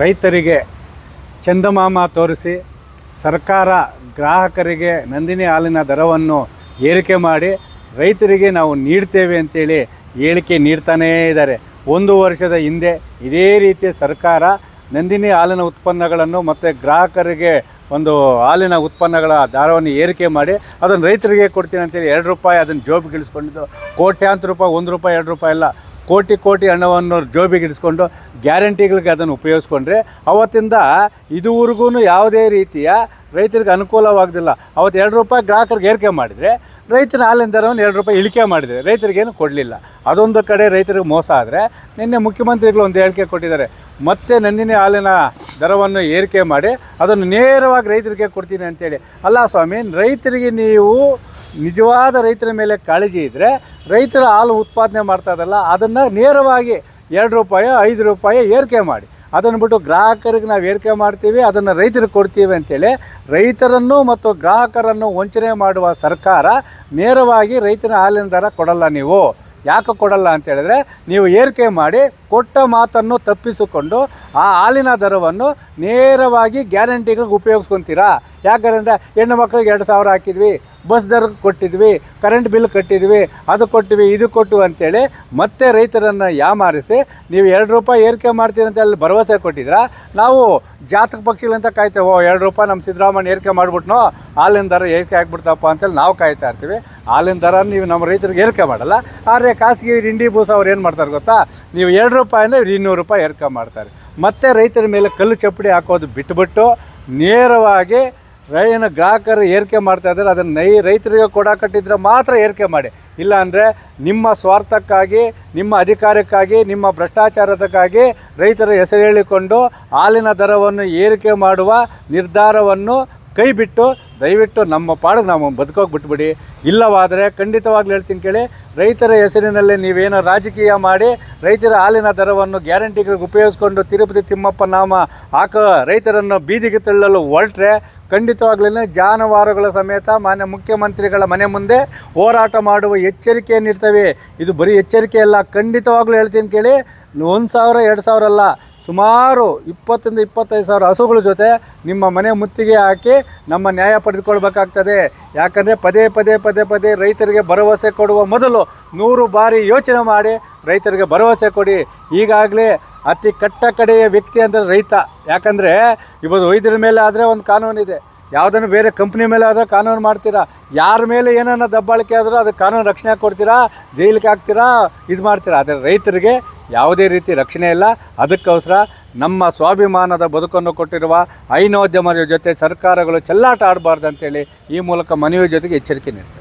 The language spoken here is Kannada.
ರೈತರಿಗೆ ಚಂದಮಾಮ ತೋರಿಸಿ ಸರ್ಕಾರ ಗ್ರಾಹಕರಿಗೆ ನಂದಿನಿ ಹಾಲಿನ ದರವನ್ನು ಏರಿಕೆ ಮಾಡಿ ರೈತರಿಗೆ ನಾವು ನೀಡ್ತೇವೆ ಅಂತೇಳಿ ಹೇಳಿಕೆ ನೀಡ್ತಾನೇ ಇದ್ದಾರೆ. ಒಂದು ವರ್ಷದ ಹಿಂದೆ ಇದೇ ರೀತಿ ಸರ್ಕಾರ ನಂದಿನಿ ಹಾಲಿನ ಉತ್ಪನ್ನಗಳನ್ನು ಮತ್ತು ಗ್ರಾಹಕರಿಗೆ ಒಂದು ಹಾಲಿನ ಉತ್ಪನ್ನಗಳ ದರವನ್ನು ಏರಿಕೆ ಮಾಡಿ ಅದನ್ನು ರೈತರಿಗೆ ಕೊಡ್ತೀನಿ ಅಂತೇಳಿ ಎರಡು ರೂಪಾಯಿ ಅದನ್ನು ಜೋಬ್ ಇಳಿಸ್ಕೊಂಡಿದ್ದು. ಕೋಟ್ಯಾಂತರ ರೂಪಾಯಿ, ಒಂದು ರೂಪಾಯಿ, ಎರಡು ರೂಪಾಯಿ ಇಲ್ಲ ಕೋಟಿ ಕೋಟಿ ಹಣವನ್ನು ಜೋಬಿಗೆ ಇಡಿಸ್ಕೊಂಡು ಗ್ಯಾರಂಟಿಗಳಿಗೆ ಅದನ್ನು ಉಪಯೋಗಿಸ್ಕೊಂಡ್ರೆ ಅವತ್ತಿಂದ ಇದುವರೆಗೂ ಯಾವುದೇ ರೀತಿಯ ರೈತರಿಗೆ ಅನುಕೂಲವಾಗೋದಿಲ್ಲ. ಅವತ್ತು ಎರಡು ರೂಪಾಯಿ ಗ್ರಾಹಕರಿಗೆ ಏರಿಕೆ ಮಾಡಿದರೆ ರೈತರ ಹಾಲಿನ ದರವನ್ನು ಎರಡು ರೂಪಾಯಿ ಇಳಿಕೆ ಮಾಡಿದರೆ ರೈತರಿಗೇನು ಕೊಡಲಿಲ್ಲ. ಅದೊಂದು ಕಡೆ ರೈತರಿಗೆ ಮೋಸ ಆದರೆ ನಿನ್ನೆ ಮುಖ್ಯಮಂತ್ರಿಗಳು ಒಂದು ಹೇಳಿಕೆ ಕೊಟ್ಟಿದ್ದಾರೆ. ಮತ್ತೆ ನಂದಿನಿ ಹಾಲಿನ ದರವನ್ನು ಏರಿಕೆ ಮಾಡಿ ಅದನ್ನು ನೇರವಾಗಿ ರೈತರಿಗೆ ಕೊಡ್ತೀನಿ ಅಂತೇಳಿ. ಅಲ್ಲ ಸ್ವಾಮಿ, ರೈತರಿಗೆ ನೀವು ನಿಜವಾದ ರೈತರ ಮೇಲೆ ಕಾಳಜಿ ಇದ್ದರೆ ರೈತರ ಹಾಲು ಉತ್ಪಾದನೆ ಮಾಡ್ತಾ ಇದಲ್ಲ ಅದನ್ನು ನೇರವಾಗಿ ಎರಡು ರೂಪಾಯಿ, ಐದು ರೂಪಾಯಿ ಏರಿಕೆ ಮಾಡಿ. ಅದನ್ನು ಬಿಟ್ಟು ಗ್ರಾಹಕರಿಗೆ ನಾವು ಏರಿಕೆ ಮಾಡ್ತೀವಿ, ಅದನ್ನು ರೈತರಿಗೆ ಕೊಡ್ತೀವಿ ಅಂತೇಳಿ ರೈತರನ್ನು ಮತ್ತು ಗ್ರಾಹಕರನ್ನು ವಂಚನೆ ಮಾಡುವ ಸರ್ಕಾರ ನೇರವಾಗಿ ರೈತನ ಹಾಲಿನ ದರ ಕೊಡಲ್ಲ ನೀವು. ಯಾಕೆ ಕೊಡಲ್ಲ ಅಂತ ಹೇಳಿದ್ರೆ ನೀವು ಏರಿಕೆ ಮಾಡಿ ಕೊಟ್ಟ ಮಾತನ್ನು ತಪ್ಪಿಸಿಕೊಂಡು ಆ ಹಾಲಿನ ದರವನ್ನು ನೇರವಾಗಿ ಗ್ಯಾರಂಟಿಗಳಿಗೆ ಉಪಯೋಗಿಸ್ಕೊತೀರಾ? ಯಾಕಂದರೆ ಹೆಣ್ಣು ಮಕ್ಕಳಿಗೆ ಎರಡು ಸಾವಿರ ಹಾಕಿದ್ವಿ, ಬಸ್ ದರ ಕೊಟ್ಟಿದ್ವಿ ಕರೆಂಟ್ ಬಿಲ್ ಕಟ್ಟಿದ್ವಿ, ಅದು ಕೊಟ್ಟಿವಿ, ಇದು ಕೊಟ್ಟು ಅಂತೇಳಿ ಮತ್ತೆ ರೈತರನ್ನು ಯಾಮಾರಿಸಿ ನೀವು ಎರಡು ರೂಪಾಯಿ ಏರಿಕೆ ಮಾಡ್ತೀರಿ ಅಂತ ಅಲ್ಲಿ ಭರವಸೆ ಕೊಟ್ಟಿದ್ರಾ? ನಾವು ಜಾತಕ ಪಕ್ಷಿಗಳಂತ ಕಾಯ್ತೇವೆ, ಓ, ಎರಡು ರೂಪಾಯಿ ನಮ್ಮ ಸಿದ್ದರಾಮಯ್ಯ ಏರಿಕೆ ಮಾಡಿಬಿಟ್ನೋ, ಹಾಲಿನ ದರ ಏರಿಕೆ ಆಗ್ಬಿಡ್ತಪ್ಪ ಅಂತೇಳಿ ನಾವು ಕಾಯ್ತಾ ಇರ್ತೀವಿ. ಹಾಲಿನ ದರ ನೀವು ನಮ್ಮ ರೈತರಿಗೆ ಏರಿಕೆ ಮಾಡಲ್ಲ, ಆದರೆ ಖಾಸಗಿ ಇಂಡಿ ಬೂಸ್ ಅವ್ರು ಏನು ಮಾಡ್ತಾರೆ ಗೊತ್ತಾ? ನೀವು ಎರಡು ರೂಪಾಯಿ ಅಂದರೆ ಇನ್ನೂರು ರೂಪಾಯಿ ಏರಿಕೆ ಮಾಡ್ತಾರೆ. ಮತ್ತೆ ರೈತರ ಮೇಲೆ ಕಲ್ಲು ಚಪ್ಪಡಿ ಹಾಕೋದು ಬಿಟ್ಟುಬಿಟ್ಟು ನೇರವಾಗಿ ರೈನ ಗ್ರಾಹಕರು ಏರಿಕೆ ಮಾಡ್ತಾ ಇದ್ದಾರೆ, ಅದನ್ನು ನೈ ರೈತರಿಗೆ ಕೊಡಕಟ್ಟಿದ್ರೆ ಮಾತ್ರ ಏರಿಕೆ ಮಾಡಿ. ಇಲ್ಲ ಅಂದರೆ ನಿಮ್ಮ ಸ್ವಾರ್ಥಕ್ಕಾಗಿ, ನಿಮ್ಮ ಅಧಿಕಾರಕ್ಕಾಗಿ, ನಿಮ್ಮ ಭ್ರಷ್ಟಾಚಾರದಕ್ಕಾಗಿ ರೈತರ ಹೆಸರು ಹೇಳಿಕೊಂಡು ಹಾಲಿನ ದರವನ್ನು ಏರಿಕೆ ಮಾಡುವ ನಿರ್ಧಾರವನ್ನು ಕೈ ಬಿಟ್ಟು ದಯವಿಟ್ಟು ನಮ್ಮ ಪಾಡಿಗೆ ನಾವು ಬದುಕೋಗಿ ಬಿಟ್ಬಿಡಿ. ಇಲ್ಲವಾದರೆ ಖಂಡಿತವಾಗ್ಲೂ ಹೇಳ್ತೀನಿ ಕೇಳಿ, ರೈತರ ಹೆಸರಿನಲ್ಲಿ ನೀವೇನೋ ರಾಜಕೀಯ ಮಾಡಿ ರೈತರ ಹಾಲಿನ ದರವನ್ನು ಗ್ಯಾರಂಟಿಗಳಿಗೆ ಉಪಯೋಗಿಸ್ಕೊಂಡು ತಿರುಪತಿ ತಿಮ್ಮಪ್ಪ ನಾಮ ಹಾಕೋ ರೈತರನ್ನು ಬೀದಿಗೆ ತಳ್ಳಲು ಹೊರಟ್ರೆ ಖಂಡಿತವಾಗ್ಲೂ ಜಾನುವಾರುಗಳ ಸಮೇತ ಮಾನ್ಯ ಮುಖ್ಯಮಂತ್ರಿಗಳ ಮನೆ ಮುಂದೆ ಹೋರಾಟ ಮಾಡುವ ಎಚ್ಚರಿಕೆಯನ್ನಿರ್ತವೆ ಇದು ಬರೀ ಎಚ್ಚರಿಕೆ ಅಲ್ಲ, ಖಂಡಿತವಾಗ್ಲೂ ಹೇಳ್ತೀನಿ ಕೇಳಿ, ಒಂದು ಸಾವಿರ, ಎರಡು ಸಾವಿರ ಅಲ್ಲ ಸುಮಾರು ಇಪ್ಪತ್ತರಿಂದ ಇಪ್ಪತ್ತೈದು ಸಾವಿರ ಹಸುಗಳ ಜೊತೆ ನಿಮ್ಮ ಮನೆ ಮುತ್ತಿಗೆ ಹಾಕಿ ನಮ್ಮ ನ್ಯಾಯ ಪಡೆದುಕೊಳ್ಬೇಕಾಗ್ತದೆ. ಯಾಕಂದರೆ ಪದೇ ಪದೇ ಪದೇ ಪದೇ ರೈತರಿಗೆ ಭರವಸೆ ಕೊಡುವ ಮೊದಲು ನೂರು ಬಾರಿ ಯೋಚನೆ ಮಾಡಿ ರೈತರಿಗೆ ಭರವಸೆ ಕೊಡಿ. ಈಗಾಗಲೇ ಅತಿ ಕಟ್ಟ ಕಡೆಯ ವ್ಯಕ್ತಿ ಅಂದರೆ ರೈತ. ಯಾಕಂದರೆ ಇವತ್ತು ವೈದ್ಯರ ಮೇಲೆ ಆದರೆ ಒಂದು ಕಾನೂನಿದೆ ಯಾವುದನ್ನು ಬೇರೆ ಕಂಪ್ನಿ ಮೇಲೆ ಆದರೆ ಕಾನೂನು ಮಾಡ್ತೀರಾ? ಯಾರ ಮೇಲೆ ಏನನ್ನ ದಬ್ಬಾಳಿಕೆ ಆದರೂ ಅದಕ್ಕೆ ಕಾನೂನು ರಕ್ಷಣೆ ಕೊಡ್ತೀರಾ? ಜೈಲಿಗೆ ಹಾಕ್ತೀರಾ? ಇದು ಮಾಡ್ತೀರಾ? ಆದರೆ ರೈತರಿಗೆ ಯಾವುದೇ ರೀತಿ ರಕ್ಷಣೆ ಇಲ್ಲ. ಅದಕ್ಕೋಸ್ಕರ ನಮ್ಮ ಸ್ವಾಭಿಮಾನದ ಬದುಕನ್ನು ಕೊಟ್ಟಿರುವ ಹೈನೋದ್ಯಮದ ಜೊತೆ ಸರ್ಕಾರಗಳು ಚೆಲ್ಲಾಟ ಆಡಬಾರ್ದು ಅಂತೇಳಿ ಈ ಮೂಲಕ ಮನವಿ ಜೊತೆಗೆ ಎಚ್ಚರಿಕೆ ನೀಡ್ತಾರೆ